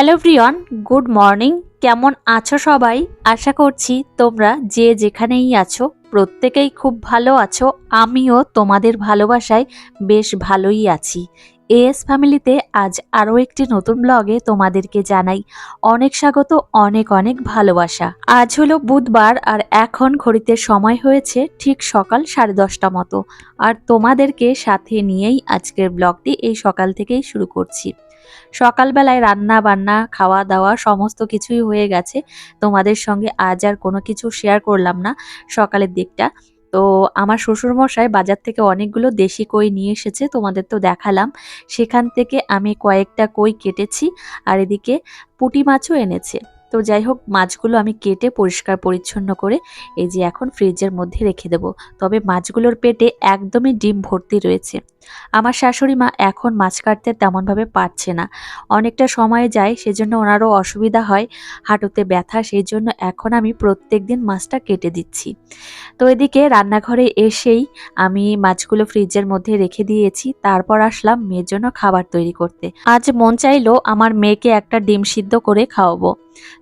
Hello প্রিয়ন, good morning. কেমন আছো সবাই? আশা করছি তোমরা যে যেখানেই আছো, প্রত্যেকেই খুব ভালো আছো। আমিও তোমাদের ভালোবাসায় বেশ ভালোই আছি। এএস ফ্যামিলিতে আজ আরও একটি নতুন ব্লগে তোমাদেরকে জানাই অনেক স্বাগত, অনেক অনেক ভালোবাসা। আজ হলো বুধবার আর এখন ঘড়িতে সময় হয়েছে ঠিক সকাল সাড়ে দশটা মতো। আর তোমাদেরকে সাথে নিয়েই আজকের ব্লগটি এই সকাল থেকেই শুরু করছি। সকালবেলায় রান্না বান্না খাওয়া দাওয়া সমস্ত কিছুই হয়ে গেছে। তোমাদের সঙ্গে আজ আর কোনো কিছু শেয়ার করলাম না সকালের দিকটা। তো আমার শ্বশুরমশাই বাজার থেকে অনেকগুলো দেশি কই নিয়ে এসেছে, তোমাদের তো দেখালাম। সেখান থেকে আমি কয়েকটা কই কেটেছি আর এদিকে পুঁটি মাছও এনেছে। তো যাই হোক, মাছগুলো আমি কেটে পরিষ্কার পরিচ্ছন্ন করে এই যে এখন ফ্রিজের মধ্যে রেখে দেব। তবে মাছগুলোর পেটে একদমই ডিম ভর্তি রয়েছে। আমার শাশুড়ি মা এখন মাছ কাটতে তেমনভাবে পারছে না। অনেকটা সময় যায়, সেজন্য ওনারও অসুবিধা হয়, হাঁটুতে ব্যথা সেই জন্য এখন আমি প্রত্যেক দিন মাছটা কেটে দিচ্ছি। তো এদিকে রান্নাঘরে এসেই আমি মাছগুলো ফ্রিজের মধ্যে রেখে দিয়েছি, তারপর আসলাম মেয়ের জন্য খাবার তৈরি করতে। আজ মন চাইলো আমার মেয়েকে একটা ডিম সিদ্ধ করে খাওয়াবো।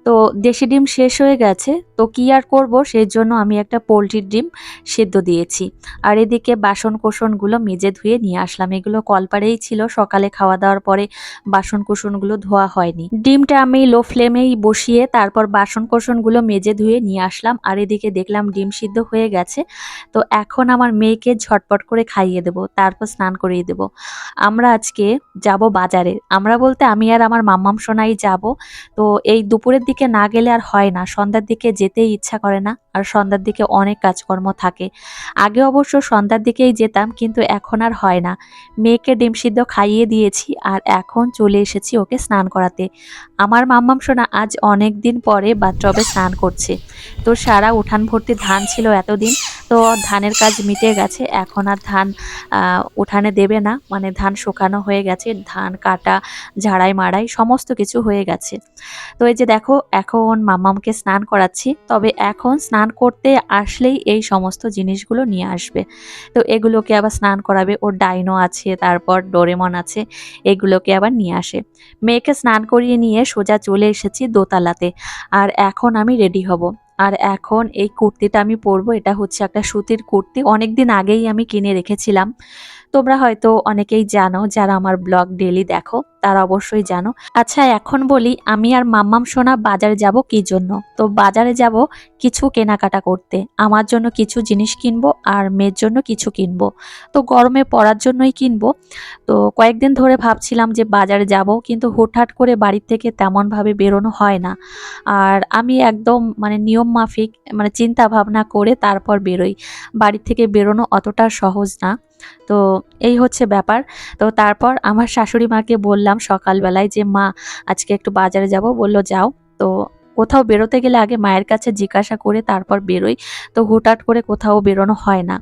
তো দেশি ডিম শেষ হয়ে গেছে তো কি আর করব? সেই জন্য আমি একটা পোলট্রির ডিম সেদ্ধ দিয়েছি। আর এদিকে বাসন কোসনগুলো মেজে ধুয়ে নিয়ে আসলাম। এগুলো কলপারেই ছিল। সকালে খাওয়া দাওয়ার পরে বাসন কোসনগুলো ধোয়া হয়নি। ডিমটা আমি লো ফ্লেমেই বসিয়ে তারপর বাসন কোসনগুলো মেজে ধুয়ে নিয়ে আসলাম। আর এদিকে দেখলাম ডিম সিদ্ধ হয়ে গেছে। তো এখন আমার মেয়েকে ঝটপট করে খাইয়ে দেব। তারপর স্নান করিয়ে দেব। আমরা আজকে যাব বাজারে। আমরা বলতে আমি আর আমার মাম্মাম সোনাই যাব। তো এই দুপুরের দিকে না গেলে আর হয় না। সন্ধ্যার দিকে যেতেই ইচ্ছা করে না, আর সন্ধ্যার দিকে অনেক কাজকর্ম থাকে। আগে অবশ্য সন্ধ্যার দিকেই যেতাম, কিন্তু এখন আর হয় না। মেয়েকে ডিম সিদ্ধ খাইয়ে দিয়েছি, আর এখন চলে এসেছি ওকে স্নান করাতে। আমার মাম্মাম সোনা আজ অনেক দিন পরে বাথটবে স্নান করছে। তো সারা উঠান ভর্তি ধান ছিল এতদিন তো ধানের কাজ মিটে গেছে। এখন আর ধান উঠানে দেবে না। মানে ধান শুকানো হয়ে গেছে, ধান কাটা, ঝাড়াই মাড়াই সমস্ত কিছু হয়ে গেছে। তো এই যে দেখো, এখন মাম্মামকে স্নান করাচ্ছি। তবে এখন স্নান করতে আসলেই এই সমস্ত জিনিসগুলো নিয়ে আসবে। তো এগুলোকে আবার স্নান করাবে। ওর ডাইনো আছে, তারপর ডোরেমন আছে, এগুলোকে আবার নিয়ে আসে। মেয়েকে স্নান করিয়ে নিয়ে সোজা চলে এসেছি দোতলাতে। আর এখন আমি রেডি হব। আর এখন এই কুর্তিটা আমি পরবো, এটা হচ্ছে একটা সুতির কুর্তি। অনেক দিন আগেই আমি কিনে রেখেছিলাম। তোমরা হয়তো অনেকেই জানো, যারা আমার ব্লগ ডেলি দেখো, তারা অবশ্যই জানো। আচ্ছা এখন বলি, আমি আর মাম্মাম সোনা বাজারে যাব কি জন্য? তো বাজারে যাব কিছু কেনাকাটা করতে। আমার জন্য কিছু জিনিস কিনবো আর মেয়ের জন্য কিছু কিনবো। তো গরমে পরার জন্যই কিনবো। তো কয়েকদিন ধরে ভাবছিলাম যে বাজারে যাব, কিন্তু হুটহাট করে বাড়ির থেকে তেমনভাবে বেরোনো হয় না। আর আমি একদম মানে নিয়ম মাফিক মানে চিন্তা ভাবনা করে তারপর বেরোই। বাড়ির থেকে বেরোনো অতটা সহজ না। তো এই হচ্ছে ব্যাপার। তো তারপর আমার শাশুড়ি মাকে বললাম সকালবেলায় যে, মা, আজকে একটু বাজারে যাব। বলল, যাও। তো কোথাও বেরোতে গেলে আগে মায়ের কাছে জিজ্ঞাসা করে তারপর বেরোই। তো হুটাট করে কোথাও বেরোনো হয় না।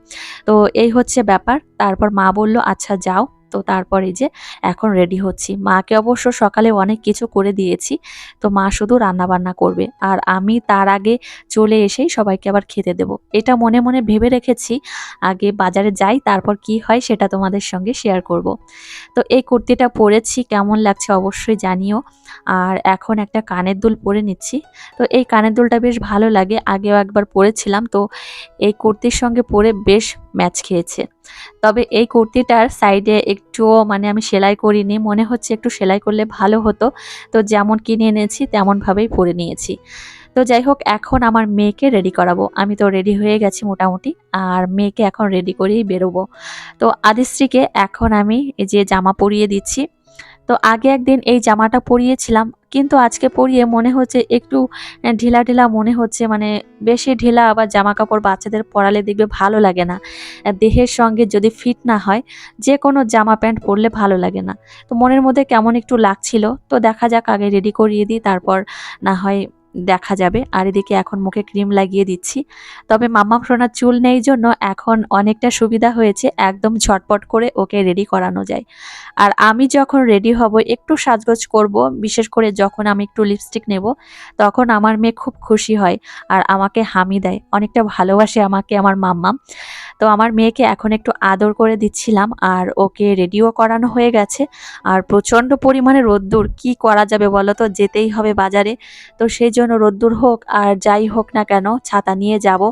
তো এই হচ্ছে ব্যাপার। তারপর মা বলল আচ্ছা যাও। তো তারপরে যে এখন রেডি হচ্ছি। মাকে অবশ্য সকালে অনেক কিছু করে দিয়েছি। তো মা শুধু রান্না বান্না করবে। আর আমি তার আগে চলে এসেই সবাইকে আবার খেতে দেব। এটা মনে মনে ভেবে রেখেছি। আগে বাজারে যাই, তারপর কি হয় সেটা তোমাদের সঙ্গে শেয়ার করব। তো এই কুর্তিটা পরেছি, কেমন লাগছে অবশ্যই জানিও। আর এখন একটা কানের দুল পরে নিচ্ছি। তো এই কানের দুলটা বেশ ভালো লাগে। আগেও একবার পরেছিলাম। তো এই কুর্তির সঙ্গে পরে বেশ ম্যাচ খেয়েছে। তবে এই কুর্তিটার সাইডে একটুও মানে আমি সেলাই করিনি, মনে হচ্ছে একটু সেলাই করলে ভালো হতো। তো যেমন কিনে এনেছি, তেমনভাবেই পরে নিয়েছি। তো যাই হোক, এখন আমার মেয়েকে রেডি করাবো। আমি তো রেডি হয়ে গেছি মোটামুটি, আর মেয়েকে এখন রেডি করেই বেরোবো। তো আদিশ্রীকে এখন আমি যে জামা পরিয়ে দিচ্ছি। তো আগে একদিন এই জামাটা পরিয়েছিলাম কিন্তু আজকে পরিয়ে মনে হচ্ছে একটু ঢিলা ঢিলা মনে হচ্ছে। মানে বেশি ঢিলা আবার জামা কাপড় বাচ্চাদের পরালে দেখবে ভালো লাগে না। দেহের সঙ্গে যদি ফিট না হয় যে কোনো জামা প্যান্ট পরলে ভালো লাগে না। তো মনের মধ্যে কেমন একটু লাগছিল, তো দেখা যাক আগে রেডি করিয়ে দিই, তারপর না হয় দেখা যাবে। আর এদিকে এখন মুখে ক্রিম লাগিয়ে দিচ্ছি। তবে মাম্মাম সোনার চুল নেই জন্য এখন অনেকটা সুবিধা হয়েছে একদম ঝটপট করে ওকে রেডি করানো যায়। আর আমি যখন রেডি হব, একটু সাজগোজ করব, বিশেষ করে যখন আমি একটু লিপস্টিক নেব, তখন আমার মেয়ে খুব খুশি হয় আর আমাকে হামি দেয়। অনেকটা ভালোবাসে আমাকে আমার মাম্মাম তো আমার মেয়েকে এখন একটু আদর করে দিচ্ছিলাম আর ওকে রেডিও করানো হয়ে গেছে। আর প্রচণ্ড পরিমাণে রোদ্দুর, কি করা যাবে বলো তো? যেতেই হবে বাজারে। তো সেই জন্য রোদ্দুর হোক আর যাই হোক না কেন, ছাতা নিয়ে যাব,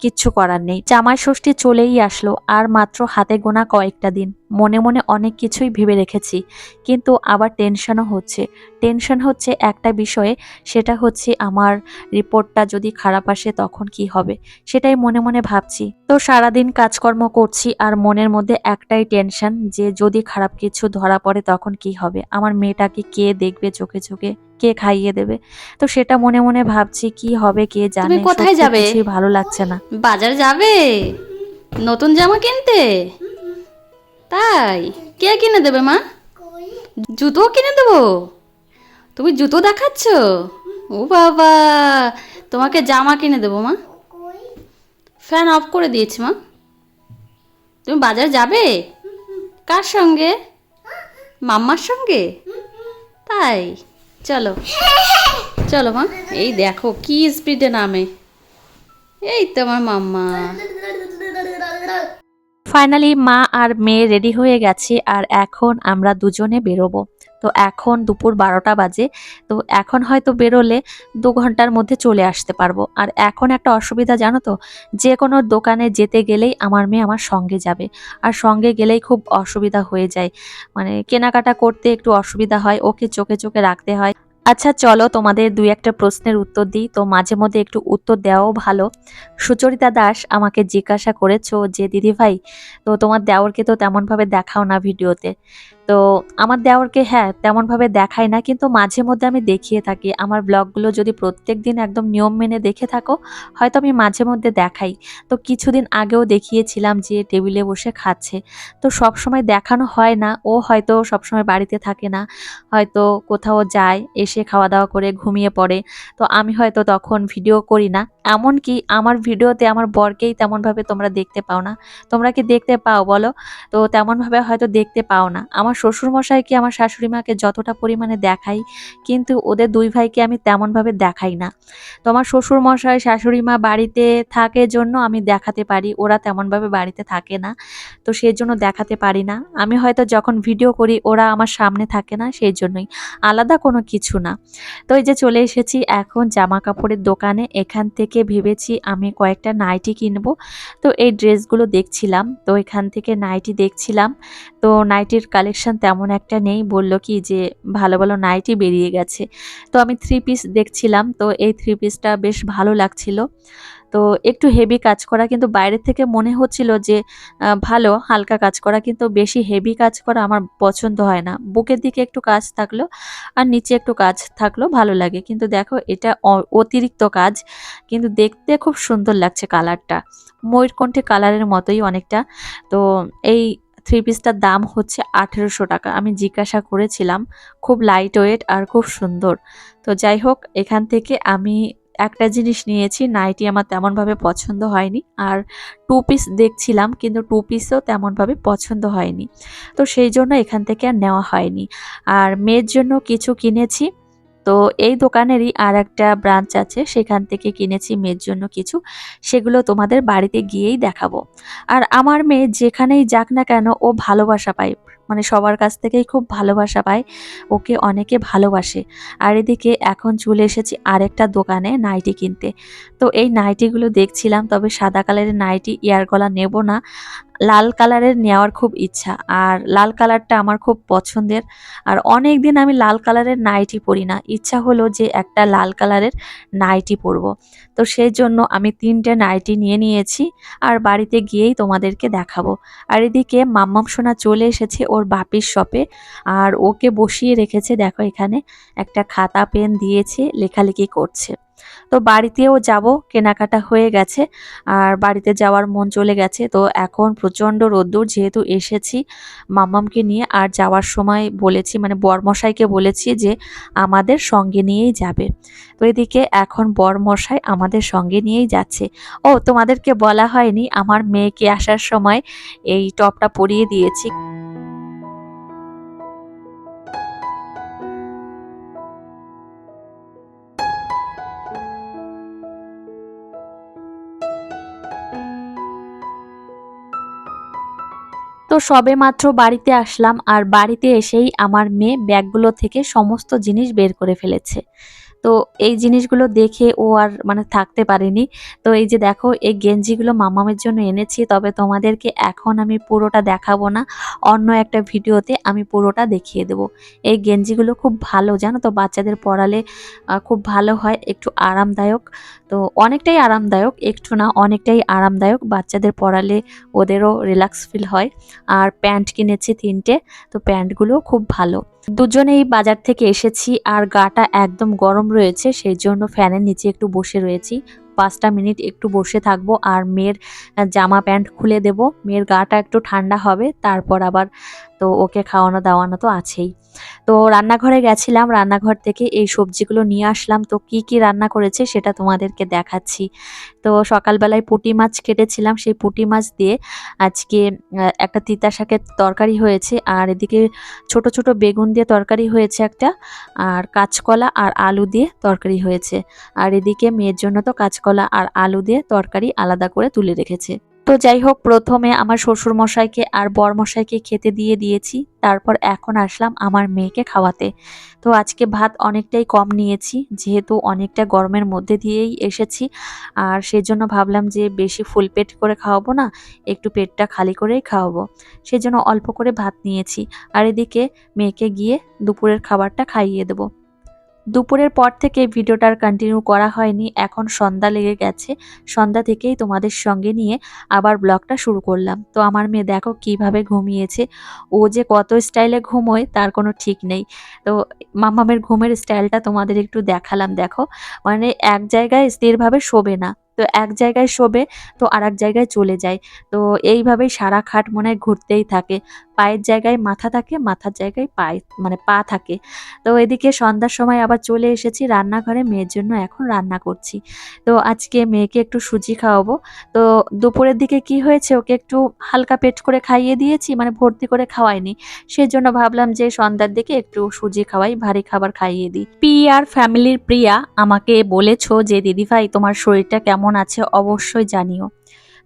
কিচ্ছু করার নেই। জামাই ষষ্ঠী চলেই আসলো, আর মাত্র হাতে গোনা কয়েকটা দিন। মনে মনে অনেক কিছুই ভেবে রেখেছি। কিন্তু আবার টেনশনও হচ্ছে। টেনশন হচ্ছে একটা বিষয়ে সেটা হচ্ছে আমার রিপোর্টটা যদি খারাপ আসে তখন কি হবে? সেটাই মনে মনে ভাবছি। তো সারাদিন কাজকর্ম করছি আর মনের মধ্যে একটাই টেনশন যে যদি খারাপ কিছু ধরা পড়ে তখন কি হবে? আমার মেয়েটাকে কে দেখবে চোখে চোখে? কে খাইয়ে দেবে? তো সেটা মনে মনে ভাবছি কি হবে কে জানে। কোথায় যাবে? ভালো লাগছে না। বাজার যাবে? নতুন জামা কিনতে? তাই? কে কিনে দেবে, মা? জুতো কিনে দেবো? তুমি জুতো দেখাচ্ছ? ও বাবা! তোমাকে জামা কিনে দেবো, মা। ফ্যান অফ করে দিয়েছি, মা। তুমি বাজার যাবে? কার সঙ্গে? মাম্মার সঙ্গে? তাই। চলো। চলো, মা। এই দেখো, কি স্পিডে নামে। এই তো আমার মাম্মা। ফাইনালি মা আর মেয়ে রেডি হয়ে গেছে আর এখন আমরা দুজনে বেরোবো। তো এখন দুপুর বারোটা বাজে, তো এখন হয়তো বেরোলে দু ঘণ্টার মধ্যে চলে আসতে পারব। আর এখন একটা অসুবিধা জানো তো, যে কোনো দোকানে যেতে গেলেই আমার মেয়ে আমার সঙ্গে যাবে। আর সঙ্গে গেলেই খুব অসুবিধা হয়ে যায়। মানে কেনাকাটা করতে একটু অসুবিধা হয়, ওকে চোখে চোখে রাখতে হয়। আচ্ছা চলো তোমাদের দুই একটা প্রশ্নের উত্তর দিই। তো মাঝে মধ্যে একটু উত্তর দেওয়াও ভালো। সুচরিতা দাস আমাকে জিজ্ঞাসা করেছ যে দিদি ভাই তো তোমার দেওরকে তো তেমনভাবে দেখাও না ভিডিওতে। তো আমার দেওরকে হ্যাঁ তেমনভাবে দেখাই না, কিন্তু মাঝে মধ্যে আমি দেখিয়ে থাকি। আমার ব্লগগুলো যদি প্রত্যেক দিন একদম নিয়ম মেনে দেখে থাকো, হয়তো আমি মাঝে মধ্যে দেখাই। তো কিছুদিন আগেও দেখিয়েছিলাম যে টেবিলে বসে খাচ্ছে। তো সব সময় দেখানো হয় না, ও হয়তো সব সময় বাড়িতে থাকে না, হয়তো কোথাও যায়, এসে খাওয়া দাওয়া করে ঘুমিয়ে পড়ে। তো আমি হয়তো তখন ভিডিও করি না। এমনকি আমার ভিডিওতে আমার বরকেই তেমনভাবে তোমরা দেখতে পাও না। তোমরা কি দেখতে পাও বলো? তো তেমনভাবে হয়তো দেখতে পাও না। আমার শ্বশুরমশাইকে আমার শাশুড়ি মাকে যতটা পরিমাণে দেখাই, কিন্তু ওদের দুই ভাইকে আমি তেমনভাবে দেখাই না। তো আমার শ্বশুরমশাই, শাশুড়ি মা বাড়িতে থাকে জন্য আমি দেখাতে পারি, ওরা তেমনভাবে বাড়িতে থাকে না, তো সেই জন্য দেখাতে পারি না। আমি হয়তো যখন ভিডিও করি, ওরা আমার সামনে থাকে না, সেই জন্যই। আলাদা কোনো কিছু না। তো এই যে চলে এসেছি এখন জামা কাপড়ের দোকানে, এখান থেকে ভেবেছি আমি কয়েকটা নাইটি কিনবো। তো এই ড্রেসগুলো দেখছিলাম, তো এখান থেকে নাইটি দেখছিলাম। তো নাইটির কালেকশন তেমন একটা নেই। বলল কি যে, ভালো ভালো নাইটি বেরিয়ে গেছে। তো আমি থ্রি পিস দেখছিলাম। তো এই থ্রি পিসটা বেশ ভালো লাগছিল। তো একটু হেভি কাজ করা, কিন্তু বাইরের থেকে মনে হচ্ছিল যে ভালো, হালকা কাজ করা, কিন্তু বেশি হেভি কাজ করা আমার পছন্দ হয় না। বুকের দিকে একটু কাজ থাকল আর নিচে একটু কাজ থাকল, ভালো লাগে। কিন্তু দেখো, এটা অতিরিক্ত কাজ, কিন্তু দেখতে খুব সুন্দর লাগছে কালারটা ময়ূরকণ্ঠে কালারের মতোই অনেকটা। তো এই থ্রি পিসটার দাম হচ্ছে আঠেরোশো টাকা। আমি জিজ্ঞাসা করেছিলাম, খুব লাইট ওয়েট আর খুব সুন্দর। তো যাই হোক, এখান থেকে আমি একটা জিনিস নিয়েছি নাইটি আমার তেমনভাবে পছন্দ হয়নি। আর টু পিস দেখছিলাম, কিন্তু টু পিসও তেমনভাবে পছন্দ হয়নি। তো সেই জন্য এখান থেকে আর নেওয়া হয়নি। আর মেয়ের জন্য কিছু কিনেছি তো এই দোকানেরই আর একটা ব্রাঞ্চ আছে, সেখান থেকে কিনেছি মেয়ের জন্য কিছু, সেগুলো তোমাদের বাড়িতে গিয়েই দেখাবো। আর আমার মেয়ে যেখানেই যাক না কেন, ও ভালোবাসা পায়। মানে সবার কাছ থেকেই খুব ভালোবাসা পায়, ওকে অনেকে ভালোবাসে। আর এদিকে এখন চলে এসেছি আরেকটা দোকানে নাইটি কিনতে। তো এই নাইটিগুলো দেখছিলাম, তবে সাদা কালারের নাইটি ইয়ার গলা নেব না। লাল কালারের নেওয়ার খুব ইচ্ছা, আর লাল কালারটা আমার খুব পছন্দের। আর অনেক দিন আমি লাল কালারের নাইটি পরি না, ইচ্ছা হলো যে একটা লাল কালারের নাইটি পরবো। তো সেই জন্য আমি তিনটে নাইটি নিয়ে নিয়েছি, আর বাড়িতে গিয়েই তোমাদেরকে দেখাবো। আর এদিকে মাম্মাম সোনা চলে এসেছে, ওর বাপির শপে আর ওকে বসিয়ে রেখেছে, দেখো এখানে একটা খাতা, পেন দিয়েছে, লেখালেখি করছে। তো বাড়িতেও যাব, কেনাকাটা হয়ে গেছে, আর বাড়িতে যাওয়ার মন চলে গেছে। তো এখন প্রচণ্ড রোদ্দুর, যেহেতু এসেছি মামামকে নিয়ে, আর যাওয়ার সময় বলেছি মানে বরমশাইকে বলেছি যে আমাদের সঙ্গে নিয়েই যাবে। তো এদিকে এখন বরমশাই আমাদের সঙ্গে নিয়েই যাচ্ছে। ও, তোমাদেরকে বলা হয়নি, আমার মেয়েকে আসার সময় এই টপটা পরিয়ে দিয়েছি। সবে মাত্র বাড়িতে আসলাম আর বাড়িতে এসেই আমার মেয়ে ব্যাগগুলো থেকে সমস্ত জিনিস বের করে ফেলেছে। তো এই জিনিসগুলো দেখে ও আর মানে থাকতে পারেনি। তো এই যে দেখো এই গেঞ্জিগুলো মামামের জন্য এনেছি তবে তোমাদেরকে এখন আমি পুরোটা দেখাবো না অন্য একটা ভিডিওতে আমি পুরোটা দেখিয়ে দেব। এই গেঞ্জিগুলো খুব ভালো জানো তো বাচ্চাদের আহ, খুব ভালো হয় একটু আরামদায়ক। তো অনেকটাই আরামদায়ক, একটু না, অনেকটাই আরামদায়ক। বাচ্চাদের পড়ালে ওদেরও রিল্যাক্স ফিল হয়। আর প্যান্ট কিনেছি তিনটে, তো প্যান্টগুলো খুব ভালো। দুজনেই বাজার থেকে এসেছি আর গাটা একদম গরম রয়েছে সেই জন্য ফ্যানের নিচে একটু বসে রয়েছি। পাঁচটা মিনিট একটু বসে থাকব আর মেয়ের জামা প্যান্ট খুলে দেব। মেয়ের গাটা একটু ঠান্ডা হবে, তারপর আবার তো ওকে খাওয়ানো দাওয়ানো তো আছেই। তো রান্নাঘরে গেছিলাম, রান্নাঘর থেকে এই সবজিগুলো নিয়ে আসলাম। তো কি কি রান্না করেছে সেটা তোমাদেরকে দেখাচ্ছি। তো সকালবেলায় পুঁটি মাছ কেটেছিলাম, সেই পুঁটি মাছ দিয়ে আজকে একটা তিতা শাকের তরকারি হয়েছে। আর এদিকে ছোট ছোট বেগুন দিয়ে তরকারি হয়েছে একটা, আর কাঁচকলা আর আলু দিয়ে তরকারি হয়েছে। আর এদিকে মেয়ের জন্য তো কাঁচকলা আর আলু দিয়ে তরকারি আলাদা করে তুলে রেখেছে। তো যাই হোক, প্রথমে আমার শ্বশুর মশাইকে আর বর মশাইকে খেতে দিয়ে দিয়েছি। তারপর এখন আসলাম আমার মেয়েকে খাওয়াতে। তো আজকে ভাত অনেকটাই কম নিয়েছি, যেহেতু অনেকটা গরমের মধ্যে দিয়েই এসেছি। আর সেজন্য ভাবলাম যে বেশি ফুল পেট করে খাওয়াবো না, একটু পেটটা খালি করেই খাওয়াবো। সেজন্য অল্প করে ভাত নিয়েছি। আর এদিকে মেয়েকে গিয়ে দুপুরের খাবারটা খাইয়ে দেবো। দুপুরের পর থেকে ভিডিওটার কন্টিনিউ করা হয়নি, এখন সন্ধ্যা লেগে গেছে। সন্ধ্যা থেকেই তোমাদের সঙ্গে নিয়ে আবার ব্লগটা শুরু করলাম। তো আমার মেয়ে দেখো কীভাবে ঘুমিয়েছে। ও যে কত স্টাইলে ঘুমোয়, তার কোনো ঠিক নেই। তো মামামের ঘুমের স্টাইলটা তোমাদের একটু দেখালাম, দেখো। মানে এক জায়গায় স্থিরভাবে শোবে না। তো এক জায়গায় শোবে, তো আর এক জায়গায় চলে যায়। তো এইভাবেই সারা খাট মনে হয় ঘুরতেই থাকে। পায়ের জায়গায় মাথা থাকে, মাথার জায়গায় পায়ে মানে পা থাকে। তো এদিকে সন্ধ্যার সময় আবার চলে এসেছি রান্নাঘরে, মেয়ের জন্য এখন রান্না করছি। তো আজকে মেয়েকে একটু সুজি খাওয়াবো। তো দুপুরের দিকে কি হয়েছে? ওকে একটু হালকা পেট করে খাইয়ে দিয়েছি মানে ভর্তি করে খাওয়াইনি। সেজন্য ভাবলাম যে সন্ধ্যার দিকে একটু সুজি খাওয়াই, ভারী খাবার খাইয়ে দিই। পি আর ফ্যামিলির প্রিয়া আমাকে বলেছ যে, দিদিভাই, তোমার শরীরটা কেমন আছে অবশ্যই জানিও।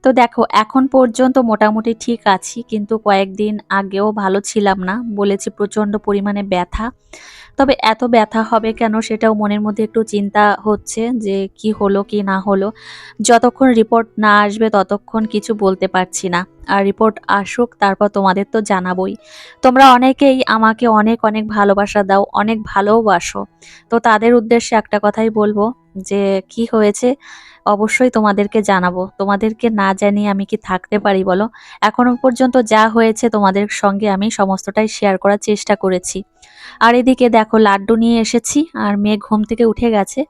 তো দেখো, এখন পর্যন্ত মোটামুটি ঠিক আছি, কিন্তু কয়েকদিন আগেও ভালো ছিলাম না, বলেছি প্রচণ্ড পরিমাণে ব্যথা। তবে এত ব্যথা হবে কেন সেটাও মনের মধ্যে একটু চিন্তা হচ্ছে যে কি হলো, কি না হলো। যতক্ষণ রিপোর্ট না আসবে ততক্ষণ কিছু বলতে পারছি না। আর রিপোর্ট আসুক, তারপর তোমাদের তো জানাবই। তোমরা অনেকেই আমাকে অনেক অনেক ভালোবাসা দাও, অনেক ভালোবাসো তো তাদের উদ্দেশ্যে একটা কথাই বলব যে কি হয়েছে, অবশ্যই তোমাদেরকে জানাব। তোমাদেরকে না জানিয়ে আমি কি থাকতে পারি বলো? এখনও পর্যন্ত যা হয়েছে তোমাদের সঙ্গে আমি সমস্তটাই শেয়ার করার চেষ্টা করেছি। আর এদিকে দেখো, লাড্ডু নিয়ে এসেছি, আর মেয়ে ঘুম থেকে উঠে গেছে।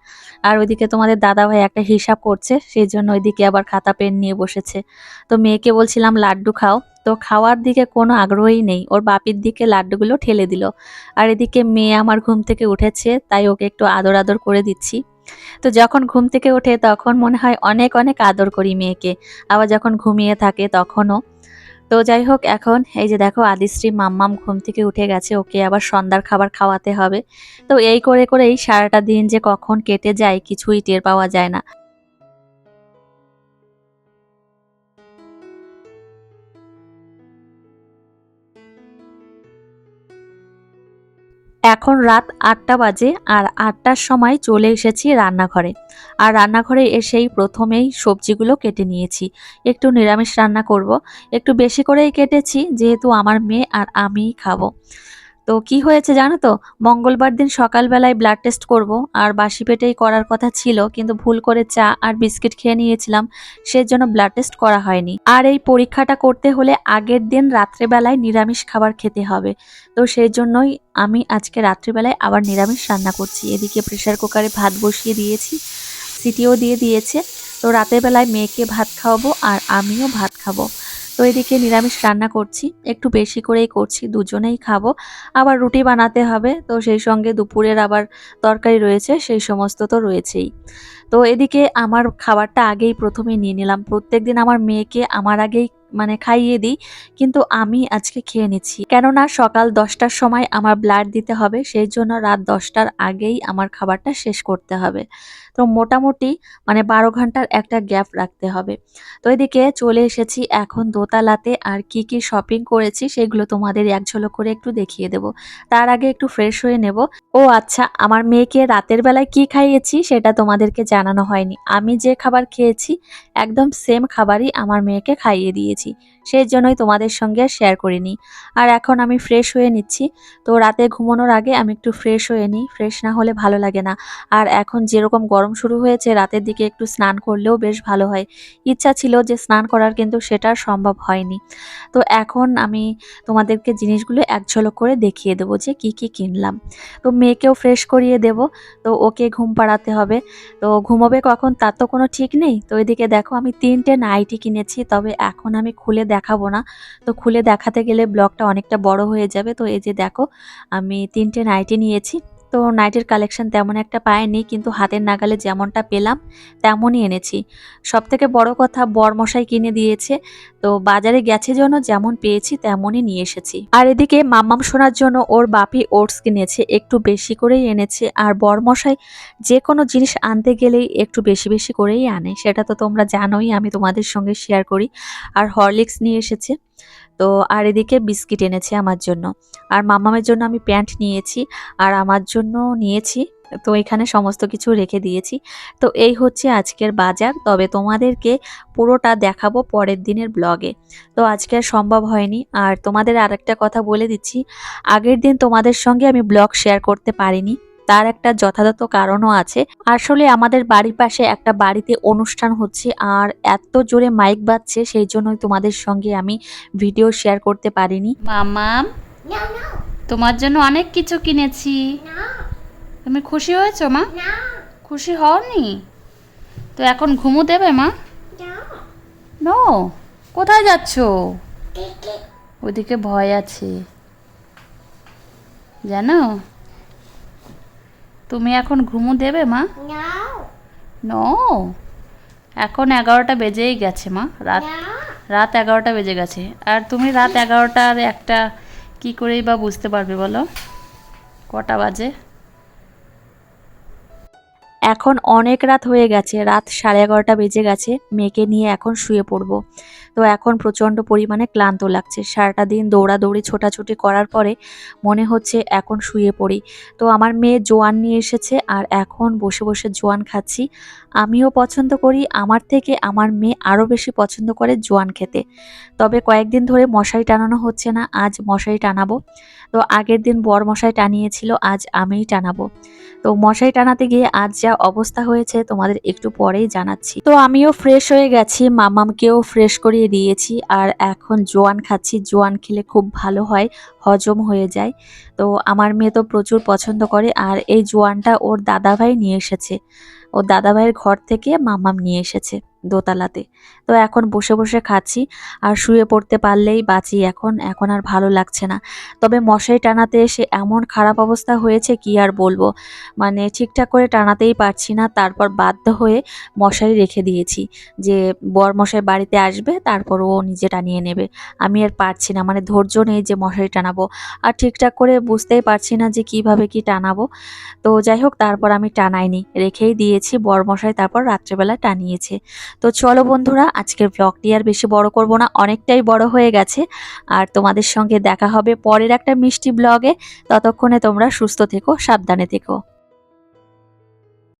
আর ওইদিকে তোমাদের দাদা ভাই একটা হিসাব করছে, সেই জন্য ওইদিকে আবার খাতা পেন নিয়ে বসেছে। তো মেয়েকে বলছিলাম, লাড্ডু খাও। তো খাওয়ার দিকে কোনো আগ্রহই নেই। ওর বাপির দিকে লাড্ডুগুলো ঠেলে দিল। আর এদিকে মেয়ে আমার ঘুম থেকে উঠেছে, তাই ওকে একটু আদর আদর করে দিচ্ছি। তো যখন ঘুম থেকে ওঠে তখন মনে হয় অনেক অনেক আদর করি মেয়েকে। আবার যখন ঘুমিয়ে থাকে তখনও। তো যাই হোক, এখন এই যে দেখো আদিশ্রী মাম্মাম ঘুম থেকে উঠে গেছে, ওকে আবার সন্ধ্যার খাবার খাওয়াতে হবে। তো এই করে করেই সারাটা দিন যে কখন কেটে যায় কিছুই টের পাওয়া যায় না। এখন রাত আটটা বাজে আর আটটার সময় চলে এসেছি রান্নাঘরে। আর রান্নাঘরে এসেই প্রথমেই সবজিগুলো কেটে নিয়েছি। একটু নিরামিষ রান্না করব। একটু বেশি করেই কেটেছি, যেহেতু আমার মেয়ে আর আমিই খাব। তো কি হয়েছে জানো তো? মঙ্গলবার দিন সকালবেলায় ব্লাড টেস্ট করব, আর বাসি পেটেই করার কথা ছিল, কিন্তু ভুল করে চা আর বিস্কিট খেয়ে নিয়েছিলাম, সেজন্য ব্লাড টেস্ট করা হয়নি। আর এই পরীক্ষাটা করতে হলে আগের দিন রাত্রেবেলায় নিরামিষ খাবার খেতে হবে। তো সেই জন্যই আমি আজকে রাত্রিবেলায় আবার নিরামিষ রান্না করছি। এদিকে প্রেশার কুকারে ভাত বসিয়ে দিয়েছি, সিটিও দিয়ে দিয়েছে। তো রাতের বেলায় মেয়েকে ভাত খাওয়াবো, আর আমিও ভাত খাব। তো এদিকে নিরামিষ রান্না করছি। একটু বেশি করেই করছি, দুজনেই খাব। আবার রুটি বানাতে হবে, তো সেই সঙ্গে দুপুরের আবার তরকারি রয়েছে, সেই সমস্ত তো রয়েছেই। তো এদিকে আমার খাবারটা আগেই প্রথমে নিয়ে নিলাম। প্রত্যেক দিন আমার মেয়েকে আমার আগেই মানে খাইয়ে দিই, কিন্তু আমি আজকে খেয়ে নিচ্ছি। কেননা সকাল দশটার সময় আমার ব্লাড দিতে হবে, সেই জন্য রাত দশটার আগেই আমার খাবারটা শেষ করতে হবে। তো মোটামুটি মানে বারো ঘণ্টার একটা গ্যাপ রাখতে হবে। তো এদিকে চলে এসেছি এখন দোতলাতে আর কি কি শপিং করেছি সেগুলো তোমাদের এক ঝলক করে একটু দেখিয়ে দেব। তার আগে একটু ফ্রেশ হয়ে নেব। ও আচ্ছা আমার মেয়েকে রাতের বেলায় কি খাইয়েছি সেটা তোমাদেরকে জানানো হয়নি। আমি যে খাবার খেয়েছি, একদম সেম খাবারই আমার মেয়েকে খাইয়ে দিয়েছি। সেই জন্যই তোমাদের সঙ্গে শেয়ার করিনি। আর এখন আমি ফ্রেশ হয়ে নিচ্ছি। তো রাতে ঘুমানোর আগে আমি একটু ফ্রেশ হয়ে নিই। ফ্রেশ না হলে ভালো লাগে না। আর এখন যেরকম গরম শুরু হয়েছে, রাতের দিকে একটু স্নান করলেও বেশ ভালো হয়। ইচ্ছা ছিল যে স্নান করার, কিন্তু সেটা সম্ভব হয়নি। তো এখন আমি তোমাদেরকে জিনিসগুলো এক ঝলক করে দেখিয়ে দেবো যে কি কি কিনলাম। তো মেয়েকেও ফ্রেশ করিয়ে দেব। তো ওকে ঘুম পাড়াতে হবে। তো ঘুমোবে কখন তার তো কোনো ঠিক নেই। তো এদিকে দেখো আমি তিনটে নাইটি কিনেছি। তবে এখন আমি খুলে দেখাবো না। তো খুলে দেখাতে গেলে ব্লগটা অনেকটা বড় হয়ে যাবে। তো এই যে দেখো, আমি তিনটে নাইটি নিয়েছি। তো নাইটের কালেকশন তেমন একটা পাইনি, কিন্তু হাতের নাগালে যেমনটা পেলাম তেমনই এনেছি। সব থেকে বড় কথা বরমশাই কিনে দিয়েছে, তো বাজারে গেছে জন্য যেমন পেয়েছি তেমনই নিয়ে এসেছি। আর এদিকে মাম্মাম শোনার জন্য ওর বাপি ওটস কিনেছে, একটু বেশি করেই এনেছে। আর বরমশাই যে কোনো জিনিস আনতে গেলেই একটু বেশি বেশি করেই আনে, সেটা তো তোমরা জানোই, আমি তোমাদের সঙ্গে শেয়ার করি। আর হরলিক্স নিয়ে এসেছে। তো আর এদিকে বিস্কিট এনেছে আমার জন্য। আর মামামের জন্য আমি প্যান্ট নিয়েছি আর আমার জন্য নিয়েছি। তো এখানে সমস্ত কিছু রেখে দিয়েছি। তো এই হচ্ছে আজকের বাজার। তবে তোমাদেরকে পুরোটা দেখাবো পরের দিনের ব্লগে। তো আজকে আর সম্ভব হয়নি। আর তোমাদের আরেকটা কথা বলে দিচ্ছি। আগের দিন তোমাদের সঙ্গে আমি ব্লগ শেয়ার করতে পারিনি। তার একটা যথাযথ কারণও আছে। আসলে আমাদের বাড়ির পাশে একটা বাড়িতে অনুষ্ঠান হচ্ছে আর এত জোরে মাইক বাজছে সেই জন্যই তোমাদের সঙ্গে আমি ভিডিও শেয়ার করতে পারিনি। no, তোমার জন্য অনেক কিছু কিনেছি। তুমি খুশি হয়েছো মা? খুশি হওনি? তো এখন ঘুমো দেবে মা? নো কোথায় যাচ্ছো? ওদিকে ভয় আছে। জানো? তুমি এখন ঘুমো দেবে মা? নো। এখন এগারোটা বেজেই গেছে মা। রাত রাত এগারোটা বেজে গেছে। আর তুমি রাত এগারোটা আর একটা কি করেই বা বুঝতে পারবে বলো? কটা বাজে? এখন অনেক রাত হয়ে গেছে। রাত সাড়ে এগারোটা বেজে গেছে। মেয়েকে নিয়ে এখন শুয়ে পড়ব। তো এখন প্রচণ্ড পরিমাণে ক্লান্ত লাগছে। সারাটা দিন দৌড়াদৌড়ি, ছোটাছুটি করার পরে মনে হচ্ছে এখন শুয়ে পড়ি। তো আমার মেয়ে জোয়ান নিয়ে এসেছে আর এখন বসে বসে জোয়ান খাচ্ছি। আমিও পছন্দ করি, আমার থেকে আমার মেয়ে আরও বেশি পছন্দ করে জোয়ান খেতে। তবে কয়েকদিন ধরে মশারি টানানো হচ্ছে না, আজ মশারি টানাবো। তো আগের দিন বর মশাই টানিয়েছিল, আজ আমিই টানাবো। তো মশারি টানাতে গিয়ে আজ যা অবস্থা হয়েছে তোমাদের একটু পরেই জানাচ্ছি। তো আমিও ফ্রেশ হয়ে গেছি, মামামকেও ফ্রেশ করিয়ে দিয়েছি আর এখন জোয়ান খাচ্ছি। জোয়ান খেলে খুব ভালো হয়, হজম হয়ে যায়। তো আমার মেয়ে তো প্রচুর পছন্দ করে আর এই জোয়ানটা ওর দাদাভাই নিয়ে এসেছে। ওর দাদাভাইয়ের ঘর থেকে মামাম নিয়ে এসেছে। দোতলাতে। তো এখন বসে বসে খাচ্ছি আর শুয়ে পড়তে পারলেই বাঁচি এখন এখন আর ভালো লাগছে না। তবে মশারি টানাতে এসে এমন খারাপ অবস্থা হয়েছে কি আর বলব? মানে ঠিকঠাক করে টানাতেই পারছি না, তারপর বাধ্য হয়ে মশারি রেখে দিয়েছি যে বর মশাই বাড়িতে আসবে, তারপর ও নিজে টানিয়ে নেবে। আমি আর পারছি না মানে ধৈর্য নেই যে মশারি টানাবো। আর ঠিকঠাক করে বুঝতেই পারছি না যে কীভাবে কি টানাবো। তো যাই হোক, তারপর আমি টানাইনি, রেখেই দিয়েছি বর মশাই তারপর রাত্রেবেলা টানিয়েছে। তো চলো বন্ধুরা, আজকের ব্লগটি আর বেশি বড় করব না, অনেকটাই বড় হয়ে গেছে। আর তোমাদের সঙ্গে দেখা হবে পরের একটা মিষ্টি ব্লগে ততক্ষণে তোমরা সুস্থ থেকো, সাবধানে থেকো।